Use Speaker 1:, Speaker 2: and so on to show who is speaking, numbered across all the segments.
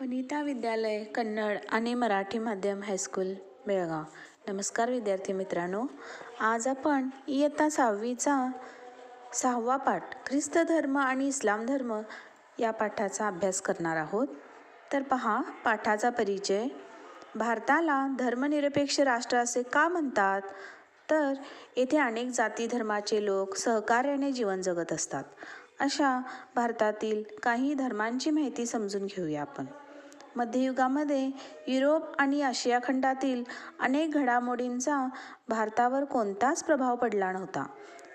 Speaker 1: वनिता विद्यालय कन्नड आणि मराठी माध्यम हायस्कूल बेळगाव. नमस्कार विद्यार्थी मित्रांनो आज आपण इयत्ता सहावीचा सहावा पाठ ख्रिस्त धर्म आणि इस्लाम धर्म या पाठाचा अभ्यास करणार आहोत. तर पहा पाठाचा परिचय. भारताला धर्मनिरपेक्ष राष्ट्र असे का म्हणतात? तर येथे अनेक जाती धर्माचे लोक सहकार्याने जीवन जगत असतात. अशा भारतातील काही धर्मांची माहिती समजून घेऊया आपण. मध्ययुगामध्ये युरोप आणि आशिया खंडातील अनेक घडामोडींचा भारतावर कोणताच प्रभाव पडला नव्हता.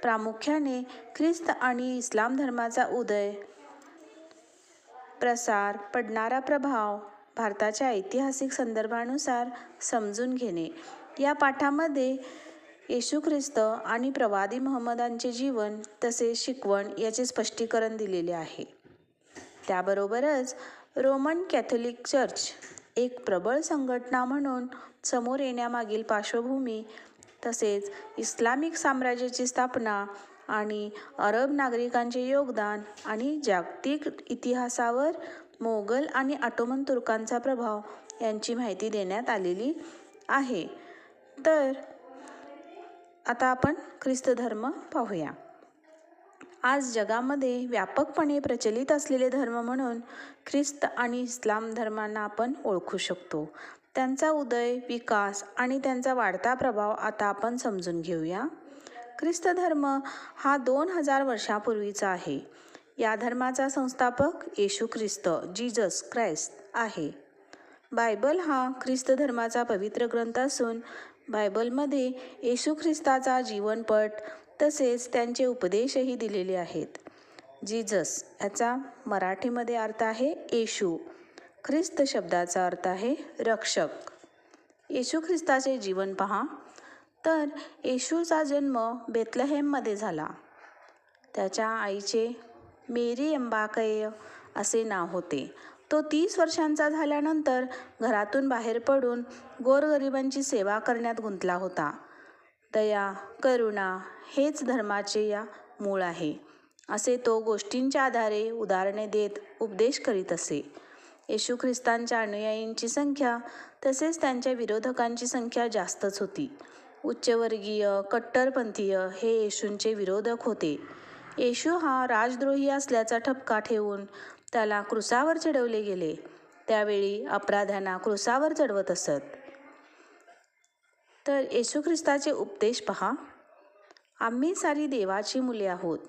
Speaker 1: प्रामुख्याने ख्रिस्त आणि इस्लाम धर्माचा उदय प्रसार पडणारा प्रभाव भारताच्या ऐतिहासिक संदर्भानुसार समजून घेणे. या पाठामध्ये येशू ख्रिस्त आणि प्रवादी महम्मदांचे जीवन तसेच शिकवण याचे स्पष्टीकरण दिलेले आहे. त्याबरोबरच रोमन कॅथोलिक चर्च एक प्रबळ संघटना म्हणून समोर येण्यामागील पार्श्वभूमी तसेच इस्लामिक साम्राज्याची स्थापना आणि अरब नागरिकांचे योगदान आणि जागतिक इतिहासावर मोगल आणि ऑटोमन तुर्कांचा प्रभाव यांची माहिती देण्यात आलेली आहे. तर आता आपण ख्रिस्त धर्म पाहूया. आज जगामध्ये व्यापकपणे प्रचलित असलेले धर्म म्हणून ख्रिस्त आणि इस्लाम धर्मांना आपण ओळखू शकतो. त्यांचा उदय विकास आणि त्यांचा वाढता प्रभाव आता आपण समजून घेऊया. ख्रिस्त धर्म हा दोन हजार वर्षापूर्वीचा आहे. या धर्माचा संस्थापक येशू ख्रिस्त जीजस क्राइस्ट आहे. बायबल हा ख्रिस्त धर्माचा पवित्र ग्रंथ असून बायबलमध्ये येशू ख्रिस्ताचा जीवनपट तसेच त्यांचे उपदेशही दिलेले आहेत. जीजस याचा मराठीमध्ये अर्थ आहे येशू. ख्रिस्त शब्दाचा अर्थ आहे रक्षक. येशू ख्रिस्ताचे जीवन पहा. तर येशूचा जन्म बेतलहेममध्ये झाला. त्याच्या आईचे मेरी अंबाकय असे नाव होते. तो तीस वर्षांचा झाल्यानंतर घरातून बाहेर पडून गोरगरिबांची सेवा करण्यात गुंतला होता. दया करुणा हेच धर्माचे या मूळ आहे. असे तो गोष्टींच्या आधारे उदाहरणे देत उपदेश करीत असे. येशू ख्रिस्तांच्या अनुयायींची संख्या तसेच त्यांच्या विरोधकांची संख्या जास्तच होती. उच्चवर्गीय कट्टरपंथीय हे येशूंचे विरोधक होते. येशू हा राजद्रोही असल्याचा ठपका ठेवून त्याला क्रुसावर चढवले गेले. त्यावेळी अपराध्यांना क्रुसावर चढवत असत. तर येशू ख्रिस्ताचे उपदेश पहा. आम्ही सारी देवाची मुले आहोत.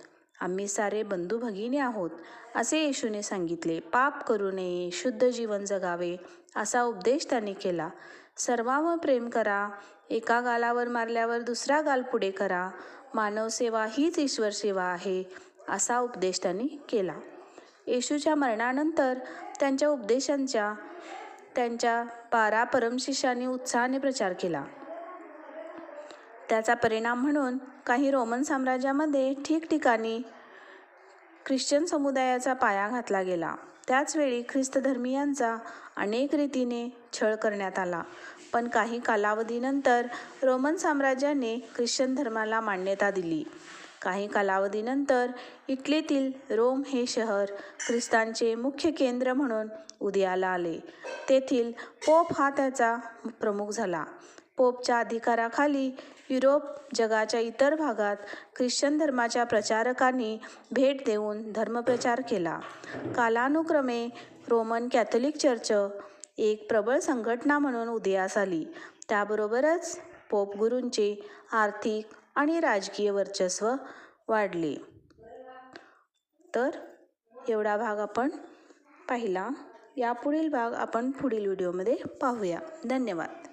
Speaker 1: आम्ही सारे बंधू भगिनी आहोत असे येशूने सांगितले. पाप करू नये शुद्ध जीवन जगावे असा उपदेश त्याने केला. सर्वांवर प्रेम करा एका गालावर मारल्यावर दुसरा गाल पुढे करा. मानवसेवा हीच ईश्वर सेवा आहे असा उपदेश त्यांनी केला. येशूच्या मरणानंतर त्यांच्या उपदेशांच्या त्यांच्या बारा परमशिष्यांनी उत्साहाने प्रचार केला. त्याचा परिणाम म्हणून काही रोमन साम्राज्यामध्ये ठिकठिकाणी ख्रिश्चन समुदायाचा पाया घातला गेला. त्याचवेळी ख्रिस्तधर्मियांचा अनेक रीतीने छळ करण्यात आला. पण काही कालावधीनंतर रोमन साम्राज्याने ख्रिश्चन धर्माला मान्यता दिली. काही कालावधीनंतर इटलीतील रोम हे शहर ख्रिस्तांचे मुख्य केंद्र म्हणून उदयाला आले. तेथील पोप हा त्याचा प्रमुख झाला. पोपच्या अधिकाराखाली युरोप जगाच्या इतर भागात ख्रिश्चन धर्माच्या प्रचारकांनी भेट देऊन धर्मप्रचार केला. कालानुक्रमे रोमन कॅथोलिक चर्च एक प्रबळ संघटना म्हणून उदयास आली. त्याबरोबरच पोप गुरूंचे आर्थिक आणि राजकीय वर्चस्व वाढले. तर एवढा भाग आपण पाहिला. यापुढील भाग आपण पुढील व्हिडिओमध्ये पाहूया. धन्यवाद.